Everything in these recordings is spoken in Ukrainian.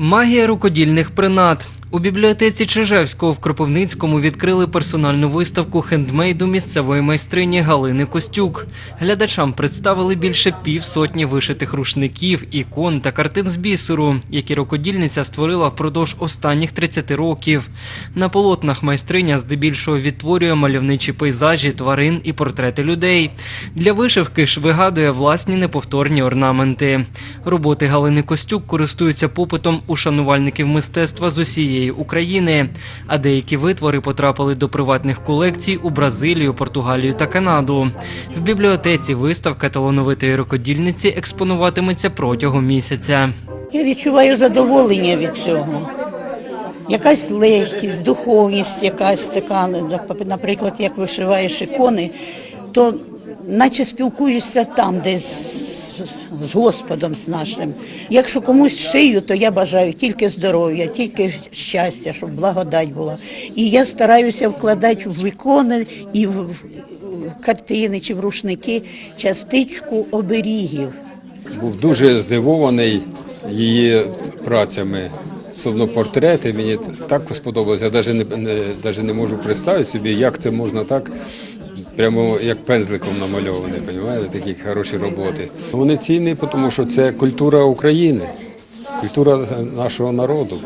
Магія рукодільних принад. У бібліотеці Чижевського в Кропивницькому відкрили персональну виставку хендмейду місцевої майстрині Галини Костюк. Глядачам представили більше півсотні вишитих рушників, ікон та картин з бісеру, які рукодільниця створила впродовж останніх 30 років. На полотнах майстриня здебільшого відтворює мальовничі пейзажі, тварин і портрети людей. Для вишивки ж вигадує власні неповторні орнаменти. Роботи Галини Костюк користуються попитом у шанувальників мистецтва з усієї України, а деякі витвори потрапили до приватних колекцій у Бразилію, Португалію та Канаду. В бібліотеці виставка талановитої рукодільниці експонуватиметься протягом місяця. Я відчуваю задоволення від цього. Якась легкість, духовність якась така, наприклад, як вишиваєш ікони, то наче спілкуєшся там, десь з, Господом з нашим. Якщо комусь шию, то я бажаю тільки здоров'я, тільки щастя, щоб благодать була. І я стараюся вкладати в ікони і в, картини чи в рушники частичку оберігів. Був дуже здивований її працями. Особливо портрети мені так сподобалося. Я навіть не, навіть не можу представити собі, як це можна так, прямо як пензликом намальовані, розумієте, такі хороші роботи. Вони цінні, тому що це культура України, культура нашого народу.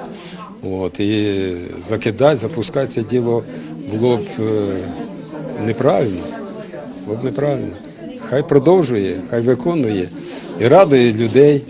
От, і закидати, запускати це діло було б е, неправильно. Було б неправильно. Хай продовжує, хай виконує і радує людей.